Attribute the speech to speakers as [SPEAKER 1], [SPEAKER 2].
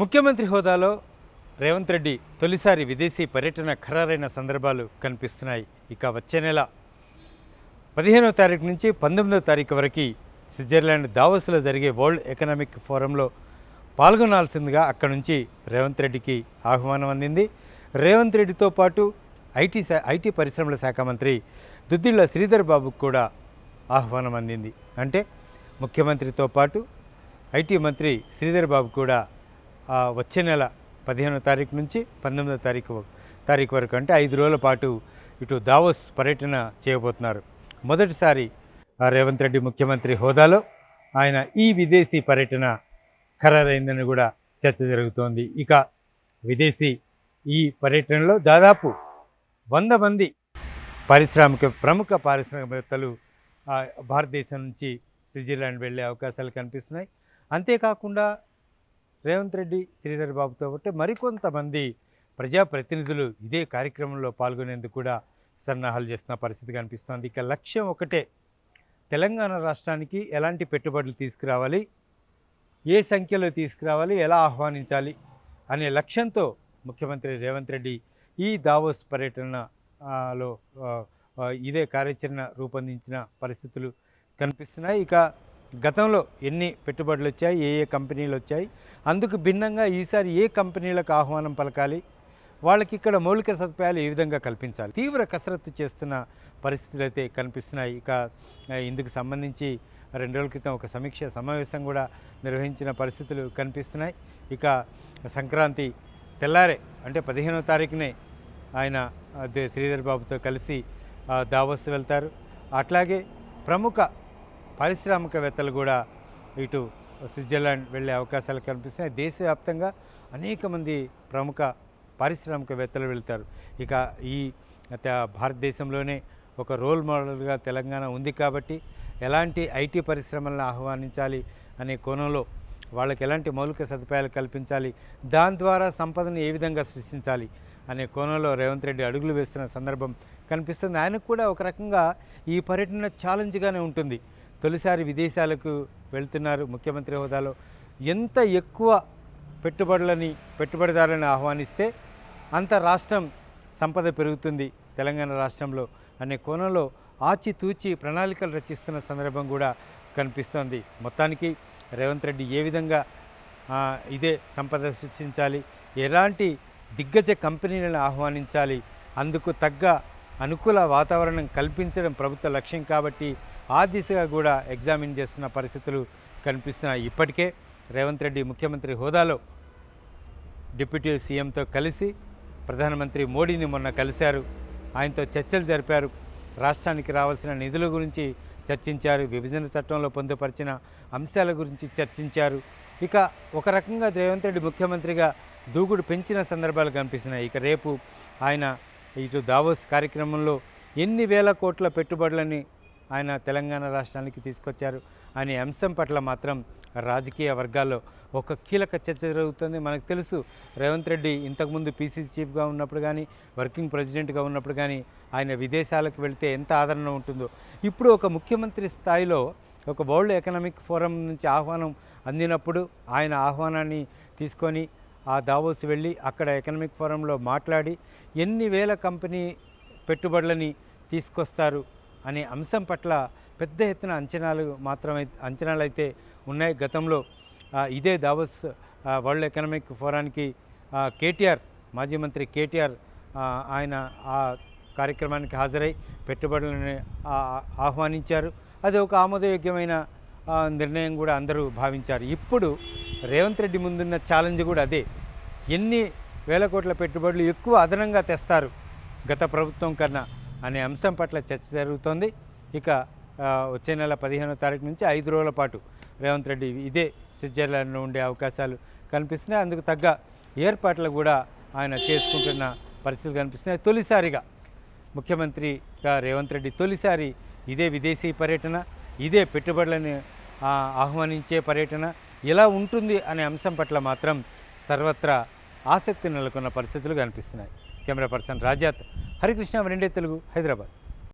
[SPEAKER 1] ముఖ్యమంత్రి హోదాలో రేవంత్ రెడ్డి తొలిసారి విదేశీ పర్యటన ఖరారైన సందర్భాలు కనిపిస్తున్నాయి. ఇక వచ్చే నెల పదిహేనవ తారీఖు నుంచి పంతొమ్మిదవ తారీఖు వరకు స్విట్జర్లాండ్ దావోస్లో జరిగే వరల్డ్ ఎకనామిక్ ఫోరంలో పాల్గొనాల్సిందిగా అక్కడి నుంచి రేవంత్ రెడ్డికి ఆహ్వానం అందింది. రేవంత్ రెడ్డితో పాటు ఐటీ ఐటీ పరిశ్రమల శాఖ మంత్రి దుద్దిళ్ళ శ్రీధర్ బాబుకు కూడా ఆహ్వానం అందింది. అంటే ముఖ్యమంత్రితో పాటు ఐటీ మంత్రి శ్రీధర్ బాబు కూడా వచ్చే నెల పదిహేనో తారీఖు నుంచి పంతొమ్మిదో తారీఖు తారీఖు వరకు అంటే ఐదు రోజుల పాటు ఇటు దావోస్ పర్యటన చేయబోతున్నారు. మొదటిసారి రేవంత్ రెడ్డి ముఖ్యమంత్రి హోదాలో ఆయన ఈ విదేశీ పర్యటన ఖరారైందని కూడా చర్చ జరుగుతోంది. ఇక విదేశీ ఈ పర్యటనలో దాదాపు వంద మంది పారిశ్రామిక ప్రముఖ పారిశ్రామికవేత్తలు భారతదేశం నుంచి స్విట్జర్లాండ్ వెళ్ళే అవకాశాలు కనిపిస్తున్నాయి. అంతేకాకుండా రేవంత్ రెడ్డి శ్రీధర్ బాబుతో పాటు మరికొంతమంది ప్రజాప్రతినిధులు ఇదే కార్యక్రమంలో పాల్గొనేందుకు కూడా సన్నాహాలు చేస్తున్న పరిస్థితి కనిపిస్తోంది. ఇక లక్ష్యం ఒకటే. తెలంగాణ రాష్ట్రానికి ఎలాంటి పెట్టుబడులు తీసుకురావాలి? ఏ సంఖ్యలో తీసుకురావాలి? ఎలా ఆహ్వానించాలి? అనే లక్ష్యంతో ముఖ్యమంత్రి రేవంత్ రెడ్డి ఈ దావోస్ పర్యటన లో ఇదే కార్యాచరణ రూపొందించిన పరిస్థితులు కనిపిస్తున్నాయి. ఇక గతంలో ఎన్ని పెట్టుబడులు వచ్చాయి ఏ ఏ కంపెనీలు వచ్చాయి అందుకు భిన్నంగా ఈసారి ఏ కంపెనీలకు ఆహ్వానం పలకాలి వాళ్ళకి ఇక్కడ మౌలిక సదుపాయాలు ఏ విధంగా కల్పించాలి? తీవ్ర కసరత్తు చేస్తున్న పరిస్థితులు అయితే కనిపిస్తున్నాయి. ఇక ఇందుకు సంబంధించి రెండు రోజుల క్రితం ఒక సమీక్ష సమావేశం కూడా నిర్వహించిన పరిస్థితులు కనిపిస్తున్నాయి. ఇక సంక్రాంతి తెల్లారే అంటే పదిహేనవ తారీఖునే ఆయన శ్రీధర్ బాబుతో కలిసి దావోస్ వెళ్తారు. అట్లాగే ప్రముఖ పారిశ్రామికవేత్తలు కూడా ఇటు స్విట్జర్లాండ్ వెళ్ళే అవకాశాలు కనిపిస్తున్నాయి. దేశవ్యాప్తంగా అనేక మంది ప్రముఖ పారిశ్రామికవేత్తలు వెళ్తారు. ఇక ఈ త- భారతదేశంలోనే ఒక రోల్ మోడల్గా తెలంగాణ ఉంది కాబట్టి ఎలాంటి ఐటీ పరిశ్రమలను ఆహ్వానించాలి అనే కోణంలో వాళ్ళకి ఎలాంటి మౌలిక సదుపాయాలు కల్పించాలి దాని ద్వారా సంపదను ఏ విధంగా సృష్టించాలి అనే కోణంలో రేవంత్ రెడ్డి అడుగులు వేస్తున్న సందర్భం కనిపిస్తుంది. ఆయనకు కూడా ఒక రకంగా ఈ పర్యటన ఛాలెంజ్గానే ఉంటుంది. తొలిసారి విదేశాలకు వెళ్తున్నారు ముఖ్యమంత్రి హోదాలో. ఎంత ఎక్కువ పెట్టుబడులని పెట్టుబడిదారులను ఆహ్వానిస్తే అంత రాష్ట్రం సంపద పెరుగుతుంది తెలంగాణ రాష్ట్రంలో అనే కోణంలో ఆచితూచి ప్రణాళికలు రచిస్తున్న సందర్భం కూడా కనిపిస్తోంది. మొత్తానికి రేవంత్ రెడ్డి ఏ విధంగా ఇదే సంపద సృష్టించాలి ఎలాంటి దిగ్గజ కంపెనీలను ఆహ్వానించాలి అందుకు తగ్గ అనుకూల వాతావరణం కల్పించడం ప్రభుత్వ లక్ష్యం కాబట్టి ఆ దిశగా కూడా ఎగ్జామిన్ చేస్తున్న పరిస్థితులు కనిపిస్తున్నాయి. ఇప్పటికే రేవంత్ రెడ్డి ముఖ్యమంత్రి హోదాలో డిప్యూటీ సీఎంతో కలిసి ప్రధానమంత్రి మోడీని మొన్న కలిశారు. ఆయనతో చర్చలు జరిపారు. రాష్ట్రానికి రావాల్సిన నిధుల గురించి చర్చించారు. విభజన చట్టంలో పొందుపరిచిన అంశాల గురించి చర్చించారు. ఇక ఒక రకంగా రేవంత్ రెడ్డి ముఖ్యమంత్రిగా దూకుడు పెంచిన సందర్భాలు కనిపిస్తున్నాయి. ఇక రేపు ఆయన ఇటు దావోస్ కార్యక్రమంలో ఎన్ని వేల కోట్ల పెట్టుబడులని ఆయన తెలంగాణ రాష్ట్రానికి తీసుకొచ్చారు. అనే అంశం పట్ల మాత్రం రాజకీయ వర్గాల్లో ఒక కీలక చర్చ జరుగుతుంది. మనకు తెలుసు రేవంత్ రెడ్డి ఇంతకుముందు పీసీసీ చీఫ్గా ఉన్నప్పుడు కానీ వర్కింగ్ ప్రెసిడెంట్గా ఉన్నప్పుడు కానీ ఆయన విదేశాలకు వెళితే ఎంత ఆదరణ ఉంటుందో. ఇప్పుడు ఒక ముఖ్యమంత్రి స్థాయిలో ఒక వరల్డ్ ఎకనామిక్ ఫోరం నుంచి ఆహ్వానం అందినప్పుడు ఆయన ఆహ్వానాన్ని తీసుకొని ఆ దావోస్ వెళ్ళి అక్కడ ఎకనామిక్ ఫోరంలో మాట్లాడి ఎన్ని వేల కంపెనీ పెట్టుబడులని తీసుకొస్తారు. అనే అంశం పట్ల పెద్ద ఎత్తున అంచనాలు మాత్రమే అంచనాలు అయితే ఉన్నాయి. గతంలో ఇదే దావోస్ వరల్డ్ ఎకనామిక్ ఫోరానికి కేటీఆర్ మాజీ మంత్రి కేటీఆర్ ఆయన ఆ కార్యక్రమానికి హాజరై పెట్టుబడులను ఆహ్వానించారు. అది ఒక ఆమోదయోగ్యమైన నిర్ణయం కూడా అందరూ భావించారు. ఇప్పుడు రేవంత్ రెడ్డి ముందున్న ఛాలెంజ్ కూడా అదే. ఎన్ని వేల కోట్ల పెట్టుబడులు ఎక్కువ అదనంగా తెస్తారు గత ప్రభుత్వం కన్నా. అనే అంశం పట్ల చర్చ జరుగుతోంది. ఇక వచ్చే నెల పదిహేనో తారీఖు నుంచి ఐదు రోజుల పాటు రేవంత్ రెడ్డి ఇదే స్విట్జర్లాండ్లో ఉండే అవకాశాలు కనిపిస్తున్నాయి. అందుకు తగ్గ ఏర్పాట్లు కూడా ఆయన చేసుకుంటున్న పరిస్థితులు కనిపిస్తున్నాయి. తొలిసారిగా ముఖ్యమంత్రిగా రేవంత్ రెడ్డి తొలిసారి ఇదే విదేశీ పర్యటన ఇదే పెట్టుబడులను ఆహ్వానించే పర్యటన ఇలా ఉంటుంది అనే అంశం పట్ల మాత్రం సర్వత్రా ఆసక్తి నెలకొన్న పరిస్థితులు కనిపిస్తున్నాయి. కెమెరా పర్సన్ రాజాత్ హరికృష్ణ రెండే తెలుగు హైదరాబాద్.